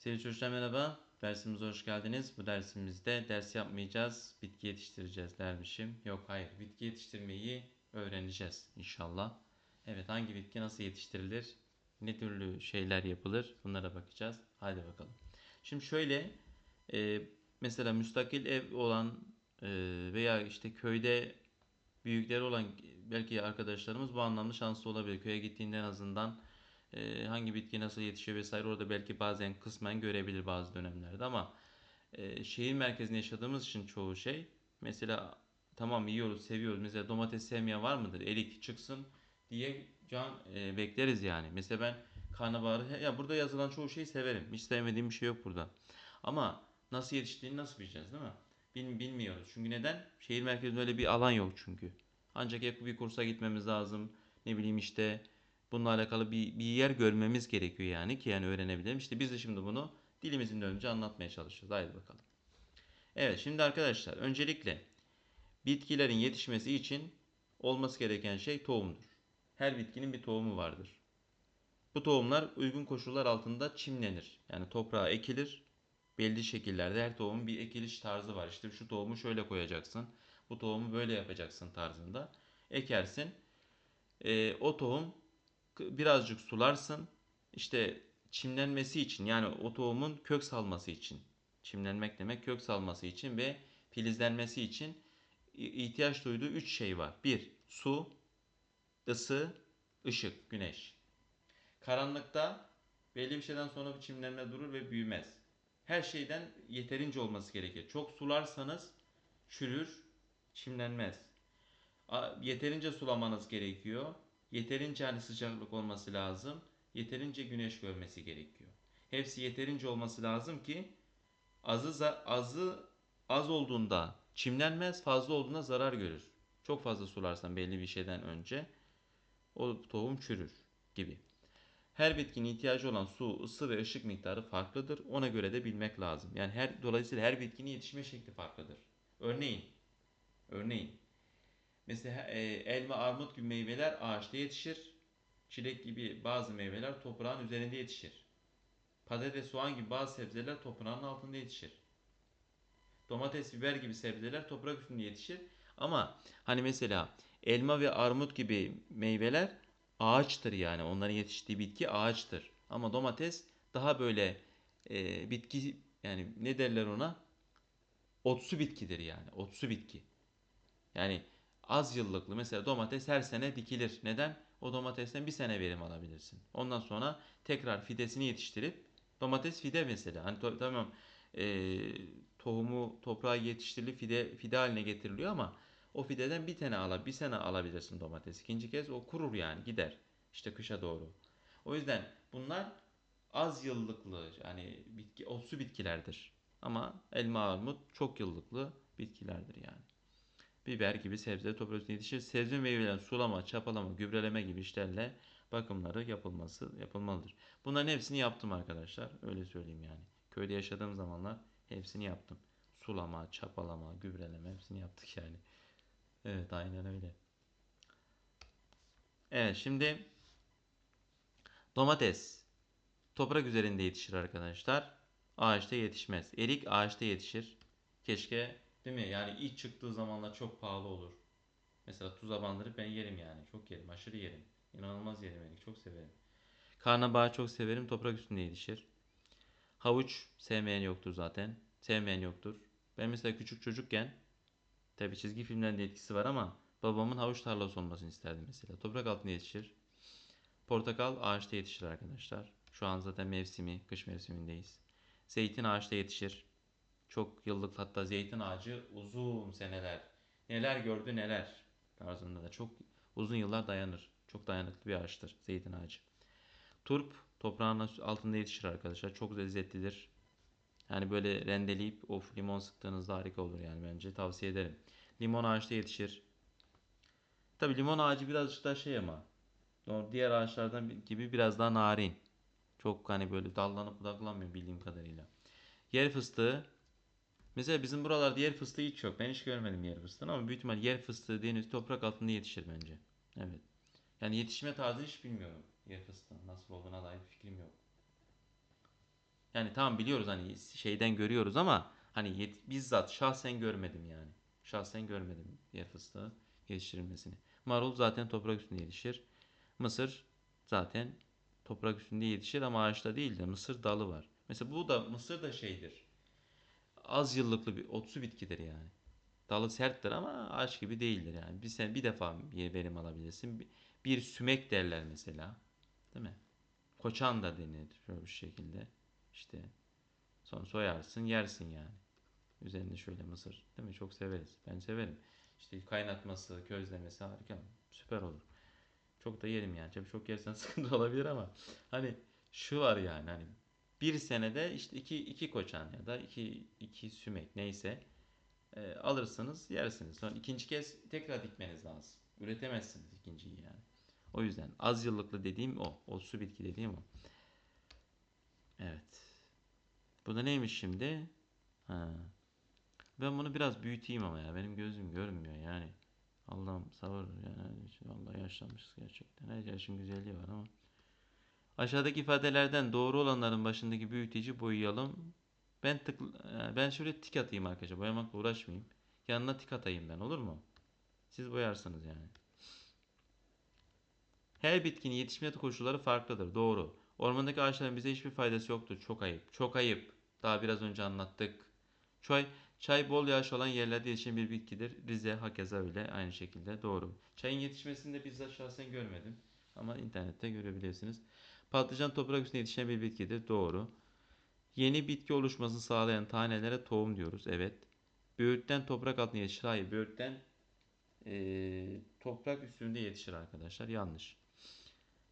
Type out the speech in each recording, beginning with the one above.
Sevgili çocuklar merhaba. Dersimize hoş geldiniz. Bu dersimizde ders yapmayacağız. Bitki yetiştireceğiz dermişim. Yok hayır. Bitki yetiştirmeyi öğreneceğiz inşallah. Evet hangi bitki nasıl yetiştirilir? Ne türlü şeyler yapılır? Bunlara bakacağız. Hadi bakalım. Şimdi şöyle e, mesela müstakil ev olan e, veya işte köyde büyükleri olan belki arkadaşlarımız bu anlamda şanslı olabilir. Köye gittiğinde en azından e, hangi bitki nasıl yetişiyor vesaire orada belki bazen kısmen görebilir bazı dönemlerde ama e, şehir merkezinde yaşadığımız için çoğu şey mesela tamam yiyoruz seviyoruz mesela domates sevmeyen var mıdır erik çıksın diye can e, bekleriz yani mesela ben karnabaharı ya burada yazılan çoğu şeyi severim hiç sevmediğim bir şey yok burada ama nasıl yetiştiğini nasıl bileceğiz değil mi? Bil, bilmiyoruz çünkü neden? Şehir merkezinde öyle bir alan yok çünkü. Ancak hep bir kursa gitmemiz lazım. Ne bileyim işte bununla alakalı bir, bir yer görmemiz gerekiyor yani ki yani öğrenebilelim. İşte biz de şimdi bunu dilimizin dönünce anlatmaya çalışacağız. Haydi bakalım. Evet şimdi arkadaşlar öncelikle bitkilerin yetişmesi için olması gereken şey tohumdur. Her bitkinin bir tohumu vardır. Bu tohumlar uygun koşullar altında çimlenir. Yani toprağa ekilir. Belli şekillerde her tohumun bir ekiliş tarzı var. İşte şu tohumu şöyle koyacaksın. Bu tohumu böyle yapacaksın tarzında. Ekersin. Ee, o tohum birazcık sularsın. İşte çimlenmesi için yani o tohumun kök salması için. Çimlenmek demek kök salması için ve filizlenmesi için ihtiyaç duyduğu üç şey var. Bir, su, ısı, ışık, güneş. Karanlıkta belli bir şeyden sonra bir çimlenme durur ve büyümez. Her şeyden yeterince olması gerekir. Çok sularsanız çürür, çimlenmez. Yeterince sulamanız gerekiyor. Yeterince hani sıcaklık olması lazım. Yeterince güneş görmesi gerekiyor. Hepsi yeterince olması lazım ki azı azı az olduğunda çimlenmez, fazla olduğunda zarar görür. Çok fazla sularsan belli bir şeyden önce o tohum çürür gibi. Her bitkinin ihtiyacı olan su, ısı ve ışık miktarı farklıdır. Ona göre de bilmek lazım. Yani her dolayısıyla her bitkinin yetişme şekli farklıdır. Örneğin örneğin Mesela e, elma, armut gibi meyveler ağaçta yetişir. Çilek gibi bazı meyveler toprağın üzerinde yetişir. Patates, soğan gibi bazı sebzeler toprağın altında yetişir. Domates, biber gibi sebzeler toprak üstünde yetişir. Ama hani mesela elma ve armut gibi meyveler ağaçtır yani. Onların yetiştiği bitki ağaçtır. Ama domates daha böyle e, bitki yani ne derler ona? Otsu bitkidir yani. Otsu bitki. Yani az yıllıklı mesela domates her sene dikilir. Neden? O domatesten bir sene verim alabilirsin. Ondan sonra tekrar fidesini yetiştirip domates fide mesela. Hani to- tamam e, tohumu toprağa yetiştirilip fide fide haline getiriliyor ama o fideden bir tane ala bir sene alabilirsin domates. İkinci kez o kurur yani gider. İşte kışa doğru. O yüzden bunlar az yıllıklı yani bitki otsu bitkilerdir. Ama elma armut çok yıllıklı bitkilerdir yani biber gibi sebze toprakta yetişir. Sebze meyvelerin sulama, çapalama, gübreleme gibi işlerle bakımları yapılması yapılmalıdır. Bunların hepsini yaptım arkadaşlar. Öyle söyleyeyim yani. Köyde yaşadığım zamanlar hepsini yaptım. Sulama, çapalama, gübreleme hepsini yaptık yani. Evet aynen öyle. Evet şimdi domates toprak üzerinde yetişir arkadaşlar. Ağaçta yetişmez. Erik ağaçta yetişir. Keşke Değil mi? Yani ilk çıktığı zamanlar çok pahalı olur. Mesela tuz bandırıp ben yerim yani. Çok yerim. Aşırı yerim. İnanılmaz yerim yani. Çok severim. Karnabahar çok severim. Toprak üstünde yetişir. Havuç sevmeyen yoktur zaten. Sevmeyen yoktur. Ben mesela küçük çocukken tabi çizgi filmlerinde etkisi var ama babamın havuç tarlası olmasını isterdim mesela. Toprak altında yetişir. Portakal ağaçta yetişir arkadaşlar. Şu an zaten mevsimi, kış mevsimindeyiz. Zeytin ağaçta yetişir. Çok yıllık hatta zeytin ağacı uzun seneler. Neler gördü neler tarzında da çok uzun yıllar dayanır. Çok dayanıklı bir ağaçtır zeytin ağacı. Turp toprağın altında yetişir arkadaşlar. Çok lezzetlidir. Yani böyle rendeleyip of limon sıktığınızda harika olur yani bence tavsiye ederim. Limon ağaçta yetişir. Tabi limon ağacı birazcık daha şey ama diğer ağaçlardan gibi biraz daha narin. Çok hani böyle dallanıp budaklanmıyor bildiğim kadarıyla. Yer fıstığı Mesela bizim buralarda yer fıstığı hiç yok. Ben hiç görmedim yer fıstığını ama büyük ihtimal yer fıstığı deniz toprak altında yetişir bence. Evet. Yani yetişme tarzını hiç bilmiyorum yer fıstığı. Nasıl olduğuna dair fikrim yok. Yani tamam biliyoruz hani şeyden görüyoruz ama hani yet- bizzat şahsen görmedim yani. Şahsen görmedim yer fıstığı yetiştirilmesini. Marul zaten toprak üstünde yetişir. Mısır zaten toprak üstünde yetişir ama ağaçta değil de mısır dalı var. Mesela bu da mısır da şeydir. Az yıllıklı bir otsu bitkidir yani. Dalı serttir ama ağaç gibi değildir yani. Bir sen bir defa verim alabilirsin. Bir, sümek derler mesela. Değil mi? Koçan da denir şöyle bir şekilde. İşte sonra soyarsın yersin yani. Üzerinde şöyle mısır. Değil mi? Çok severiz. Ben severim. İşte kaynatması, közlemesi harika. Süper olur. Çok da yerim yani. Tabii çok yersen sıkıntı olabilir ama hani şu var yani hani bir senede işte iki, iki koçan ya da iki, iki sümek neyse e, alırsınız yersiniz. Sonra ikinci kez tekrar dikmeniz lazım. Üretemezsiniz ikinciyi yani. O yüzden az yıllıklı dediğim o. O su bitki dediğim o. Evet. Bu da neymiş şimdi? Ha. Ben bunu biraz büyüteyim ama ya. Benim gözüm görmüyor yani. Allah'ım sabır yani. Vallahi yaşlanmışız gerçekten. Her yaşın güzelliği var ama. Aşağıdaki ifadelerden doğru olanların başındaki büyüteci boyayalım. Ben tık e, ben şöyle tik atayım arkadaşlar. Boyamakla uğraşmayayım. Yanına tik atayım ben olur mu? Siz boyarsınız yani. Her bitkinin yetişme koşulları farklıdır. Doğru. Ormandaki ağaçların bize hiçbir faydası yoktur. Çok ayıp. Çok ayıp. Daha biraz önce anlattık. Çay, çay bol yağış olan yerlerde yetişen bir bitkidir. Rize hakeza öyle. Aynı şekilde doğru. Çayın yetişmesini de bizzat şahsen görmedim. Ama internette görebilirsiniz. Patlıcan toprak üstünde yetişen bir bitkidir. Doğru. Yeni bitki oluşmasını sağlayan tanelere tohum diyoruz. Evet. Böğürtlen toprak altında yetişir. Hayır. Böğürtlen eee, toprak üstünde yetişir arkadaşlar. Yanlış.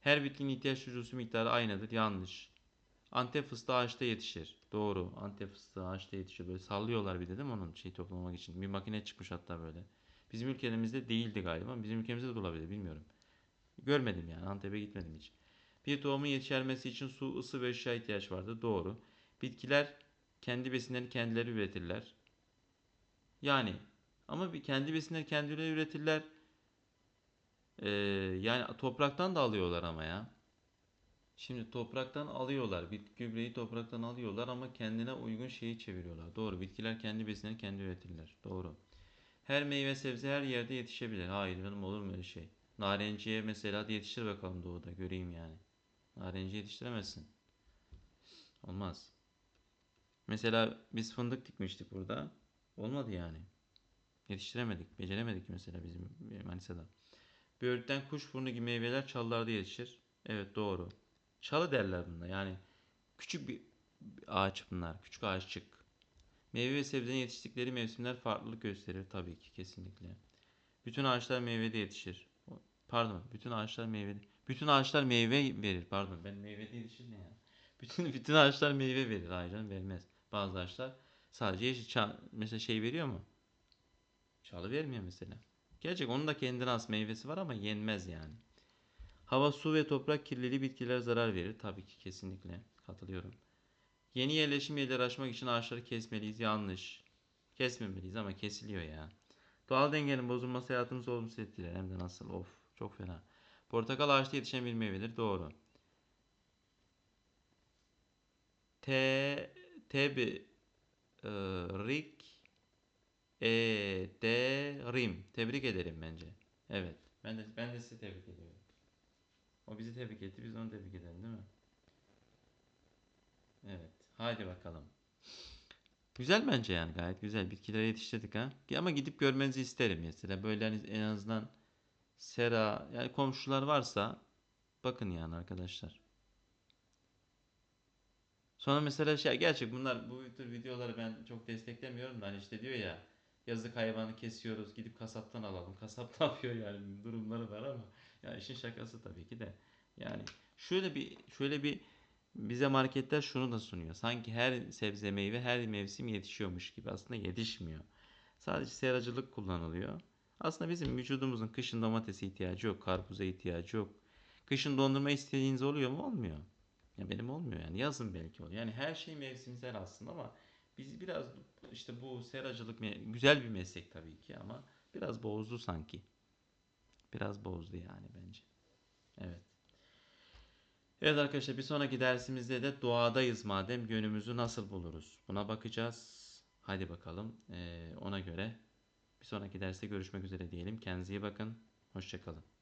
Her bitkinin ihtiyaç su miktarı aynıdır. Yanlış. Antep fıstığı ağaçta yetişir. Doğru. Antep fıstığı ağaçta yetişir. Böyle sallıyorlar bir de değil mi onun şey toplamak için. Bir makine çıkmış hatta böyle. Bizim ülkemizde değildi galiba. Bizim ülkemizde de olabilir bilmiyorum. Görmedim yani. Antep'e gitmedim hiç. Bir tohumun yetişermesi için su, ısı ve ışığa ihtiyaç vardır. Doğru. Bitkiler kendi besinlerini kendileri üretirler. Yani ama bir kendi besinleri kendileri üretirler. Ee, yani topraktan da alıyorlar ama ya. Şimdi topraktan alıyorlar. Bitki gübreyi topraktan alıyorlar ama kendine uygun şeyi çeviriyorlar. Doğru. Bitkiler kendi besinlerini kendi üretirler. Doğru. Her meyve sebze her yerde yetişebilir. Hayır canım olur mu öyle şey? Narenciye mesela yetiştir bakalım doğuda. Göreyim yani. Narenciye yetiştiremezsin. Olmaz. Mesela biz fındık dikmiştik burada. Olmadı yani. Yetiştiremedik. Beceremedik mesela bizim Manisa'da. Böğürtlen kuşburnu gibi meyveler çalılarda yetişir. Evet doğru. Çalı derler buna. Yani küçük bir ağaç bunlar. Küçük ağaççık. Meyve ve sebzenin yetiştikleri mevsimler farklılık gösterir tabii ki kesinlikle. Bütün ağaçlar meyvede yetişir. Pardon, bütün ağaçlar meyvede. Bütün ağaçlar meyve verir. Pardon, ben meyvede yetişir ne ya? Bütün bütün ağaçlar meyve verir. Hayır canım, vermez. Bazı ağaçlar sadece yeşil ça- mesela şey veriyor mu? Çalı vermiyor mesela. Gerçek onun da kendine has meyvesi var ama yenmez yani. Hava, su ve toprak kirliliği bitkilere zarar verir. Tabii ki kesinlikle katılıyorum. Yeni yerleşim yerleri açmak için ağaçları kesmeliyiz. Yanlış. Kesmemeliyiz ama kesiliyor ya. Doğal dengenin bozulması hayatımızı olumsuz etkiler. Hem de nasıl? Of çok fena. Portakal ağaçta yetişen bir meyvedir. Doğru. Te tebrik ederim. Tebrik ederim bence. Evet. Ben de ben de sizi tebrik ediyorum. O bizi tebrik etti. Biz onu tebrik edelim değil mi? Evet. Haydi bakalım. Güzel bence yani gayet güzel. Bitkileri yetiştirdik ha. Ama gidip görmenizi isterim mesela. Böyle hani en azından sera yani komşular varsa bakın yani arkadaşlar. Sonra mesela şey gerçek bunlar bu tür videoları ben çok desteklemiyorum da hani işte diyor ya yazık hayvanı kesiyoruz gidip kasaptan alalım. Kasap ne yapıyor yani durumları var ama ya işin şakası tabii ki de. Yani şöyle bir şöyle bir bize marketler şunu da sunuyor. Sanki her sebze meyve her mevsim yetişiyormuş gibi. Aslında yetişmiyor. Sadece seracılık kullanılıyor. Aslında bizim vücudumuzun kışın domatese ihtiyacı yok. Karpuza ihtiyacı yok. Kışın dondurma istediğiniz oluyor mu? Olmuyor. Ya benim olmuyor yani. Yazın belki oluyor. Yani her şey mevsimsel aslında ama biz biraz işte bu seracılık güzel bir meslek tabii ki ama biraz bozdu sanki. Biraz bozdu yani bence. Evet. Evet arkadaşlar bir sonraki dersimizde de doğadayız madem yönümüzü nasıl buluruz? Buna bakacağız. Hadi bakalım. Ee, ona göre bir sonraki derste görüşmek üzere diyelim. Kendinize iyi bakın. Hoşçakalın.